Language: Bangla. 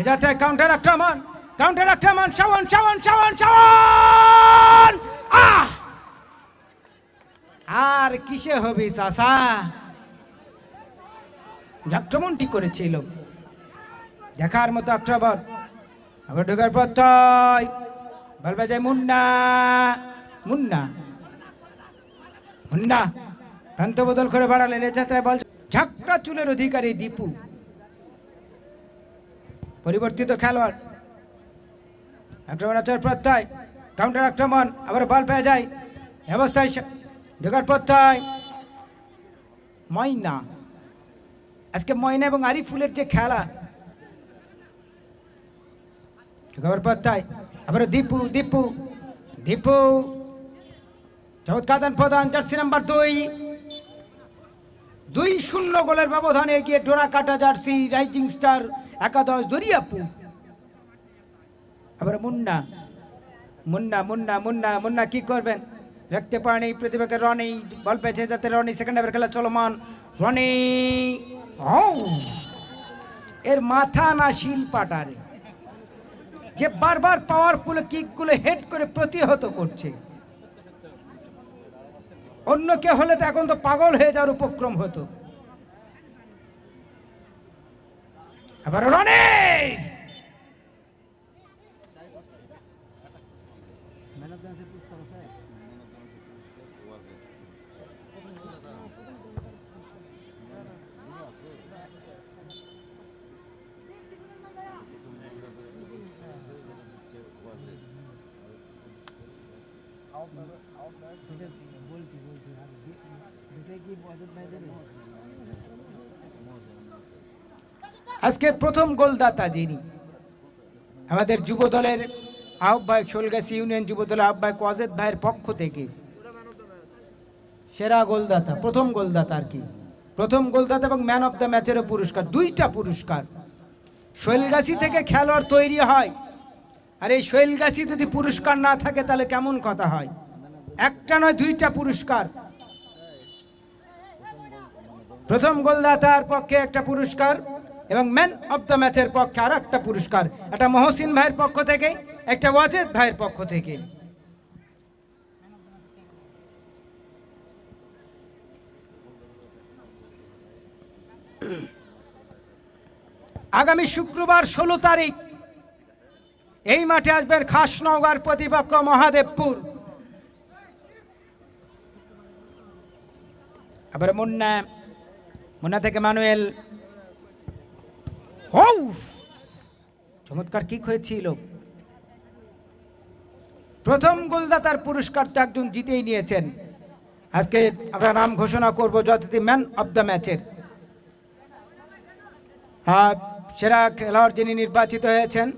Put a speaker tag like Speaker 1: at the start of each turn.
Speaker 1: যাত্রায় কাউন্টার আক্রমণ কাউন্টার আক্রমণ, শাওন শাওন শাওন শাওন! আহ! আর কিসে হবে চাষা আক্রমণটি করেছিল। দেখার মতো আক্রমণ। আবার ঢোকার পর তয়। বলবে যে মুন্না মুন্না মুন্না। প্রান্ত বদল করে বাড়ালেন এ যাত্রায় বল ঝাঁকটা চুলের অধিকারী দীপু। পরিবর্তিত খেলোয়াড়। আক্রমণাচার প্রত্যয় কাউন্টার আক্রমণ আবার বল পেয়ে যায়। অবস্থায় ঢোকার প্রত্যয়। ময়না। আজকে ময়না এবং আরিফুলের যে খেলা। ঢোকার প্রত্যয়। আবার দীপু দীপু দীপু। চমৎকার দান প্রদান জার্সি নাম্বার দুই। দুই শূন্য গোলের ব্যবধানে এগিয়ে ডোরা কাটা জার্সি রাইজিং স্টার একাদশ দরিয়াপু আবার মুন্না মুন্না মুন্না মুন্না মুন্না কি করবেন? রাখতে পারেনি প্রতিভাকে রনি, বল পেয়েছে যাতে রনি, সেকেন্ড হাফের খেলা চলমান। রনি এর মাথা না শিল পাটারে যে বারবার পাওয়ারফুল কিকগুলো হেড করে প্রতিহত করছে। অন্য কে হলে তো এখন তো পাগল হয়ে যাওয়ার উপক্রম হতো। আবার রনে
Speaker 2: বলছি বলছি দুটাই কি অজত ভাই দেবে?
Speaker 1: আজকে প্রথম গোলদাতা যিনি, আমাদের যুব দলের আহ্বায়ক শোলগাছি ইউনিয়ন যুব দলের আহ্বায়ক ওয়াজেদ ভাইয়ের পক্ষ থেকে। সেরা গোলদাতা, প্রথম গোলদাতা আর কি। প্রথম গোলদাতা এবং ম্যান অফ দ্য ম্যাচেরও পুরস্কার, দুইটা পুরস্কার। শৈলগাছি থেকে খেলোয়াড় তৈরি হয়। আর এই শৈলগাছি যদি পুরস্কার না থাকে তাহলে কেমন কথা হয়? একটা নয়, দুইটা পুরস্কার। প্রথম গোলদাতার পক্ষে একটা পুরস্কার। এবং ম্যান অফ দ্য ম্যাচের পক্ষে আর একটা পুরস্কার। একটা মহসিন ভাইয়ের পক্ষ থেকে, একটা ওয়াজেদ ভাইয়ের পক্ষ থেকে। আগামী শুক্রবার ষোলো তারিখ, এই মাঠে আসবেন খাসনগর প্রতিপক্ষ মহাদেবপুর। আবার মুন্না মুন্না থেকে মানুয়েল চমৎকার কিক হয়েছিল। প্রথম গোলদাতার পুরস্কারটা একজন জিতেই নিয়েছেন। আজকে আমরা নাম ঘোষণা করব যথারীতি ম্যান অব দ্য ম্যাচের সেরা খেলোয়াড় যিনি নির্বাচিত হয়েছেন